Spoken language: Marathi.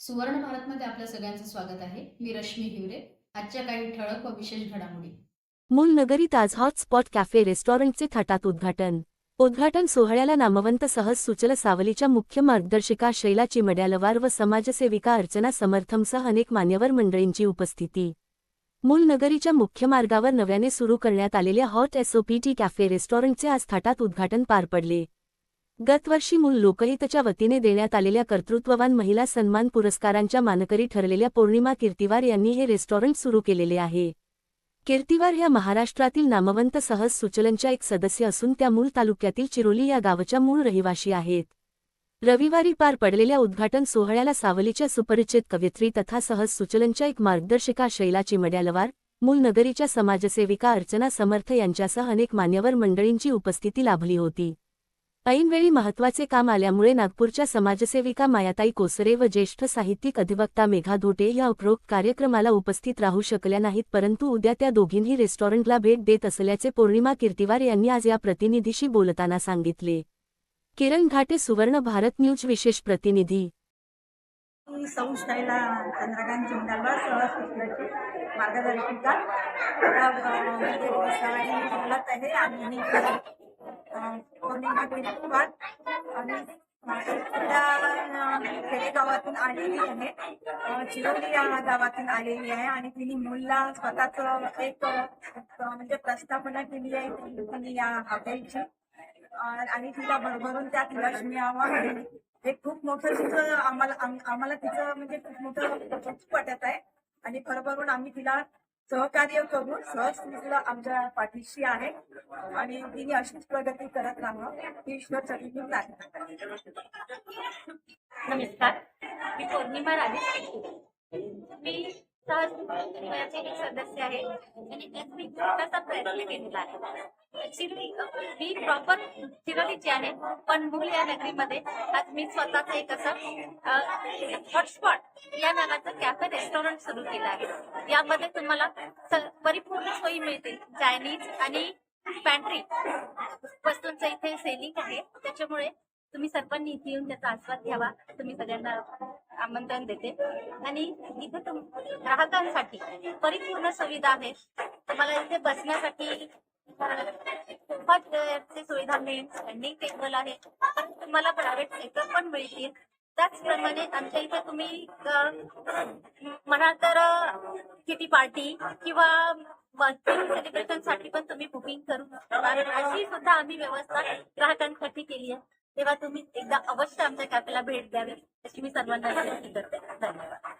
सुवर्ण भारतमध्ये आपल्या सगळ्यांचं स्वागत आहे. मी रश्मी हिवरे. आजच्या काही ठळक व विशेष घडामोडी. मूल नगरीत आज हॉटस्पॉट कॅफे रेस्टॉरंटचे थाटात उद्घाटन. उद्घाटन सोहळ्याला नामवंत सहज सुचल सावलीच्या मुख्य मार्गदर्शिका शैला चिमड्यालवार व समाजसेविका अर्चना समर्थमसह अनेक मान्यवर मंडळींची उपस्थिती. मूल नगरीच्या मुख्य मार्गावर नव्याने सुरू करण्यात आलेल्या हॉट एसओपीटी कॅफे रेस्टॉरंटचे आज थाटात उद्घाटन पार पडले. गतवर्षी मूल लोकहितच्या वतीने देण्यात आलेल्या कर्तृत्ववान महिला सन्मान पुरस्कारांच्या मानकरी ठरलेल्या पौर्णिमा कीर्तिवार यांनी हे रेस्टॉरंट सुरू केलेले आहे. कीर्तिवार ह्या महाराष्ट्रातील नामवंत सहज सुचलनच्या एक सदस्य असून त्या मूळ तालुक्यातील चिरोली या गावच्या मूळ रहिवाशी आहेत. रविवारी पार पडलेल्या उद्घाटन सोहळ्याला सावलीच्या सुपरिचित कवयित्री तथा सहज सुचलनच्या एक मार्गदर्शिका शैला चिमड्यालवार मूल नगरीच्या समाजसेविका अर्चना समर्थ यांच्यासह अनेक मान्यवर मंडळींची उपस्थिती लाभली होती. ऐनवेळी महत्त्वाचे काम आल्यामुळे नागपूरच्या समाजसेविका मायाताई कोसरे व ज्येष्ठ साहित्यिक अधिवक्ता मेघा धोटे या उपरोक्त कार्यक्रमाला उपस्थित राहू शकल्या नाहीत परंतु उद्या त्या दोघींही रेस्टॉरंटला भेट देत असल्याचे पौर्णिमा कीर्तिवार यांनी आज या प्रतिनिधीशी बोलताना सांगितले. किरण घाटे सुवर्ण भारत न्यूज विशेष प्रतिनिधी. संस्थेला चंद्रकांत जिंदालवार सहसचिवाची मार्गदर्शिका. म्हणजे आहे आणि हा केशवार आणि खेडेगावातून आलेली आहे. चिरोली या गावातून आलेली आहे आणि तिने मुलला स्वतःच एक म्हणजे प्रस्थापना केली आहे. तिने या हॉटेलची आणि तिला भरभरून त्यात यश मिळावं हे खूप मोठं तिचं आम्हाला आम्हाला तिचं म्हणजे खूप मोठं कौतुक वाटत आहे. आणि भरभरून आम्ही तिला सहकार्य करू सहज आमच्या पाठीशी आहे. आणि तिने अशीच प्रगती करत राहावं ही ईश्वर चरित्र प्रार्थना नमस्कार. मी पौर्णिमा राजेश मी सहज एक सदस्य आहे. आणि त्यात मी छोटासा प्रयत्न केलेला आहे. ऍक्च्युली मी प्रॉपर चिरोलीची आहे पण मूल या नगरीमध्ये आज मी स्वतःच एक असं हॉटस्पॉट या नावाचं कॅफे रेस्टॉरंट सुरू केलं आहे. यामध्ये तुम्हाला परिपूर्ण सोयी मिळतील. चायनीज आणि पॅन्ट्री वस्तूंचं इथे सेलिंग आहे. त्याच्यामुळे तुम्ही सर्वांनी इथे येऊन त्याचा आस्वाद घ्यावा. तुम्ही सगळ्यांना आमंत्रण देते. आणि इथे तुम ग्राहकांसाठी परिपूर्ण सुविधा आहेत तुम्हाला इथे बसण्यासाठी खूपच सुविधा मिळेल. स्टँडिंग टेबल आहे. तुम्हाला प्रायव्हेट सेक्टर पण मिळतील. त्याचप्रमाणे आमच्या इथे तुम्ही म्हणाल तर किटी पार्टी किंवा सेलिब्रेशनसाठी पण तुम्ही बुकिंग करू शकता. अशी सुद्धा आम्ही व्यवस्था ग्राहकांसाठी केली आहे. तेव्हा तुम्ही एकदा अवश्य आमच्या कॅफेला भेट द्यावी. अशी मी सर्वांना विनंती करते. धन्यवाद.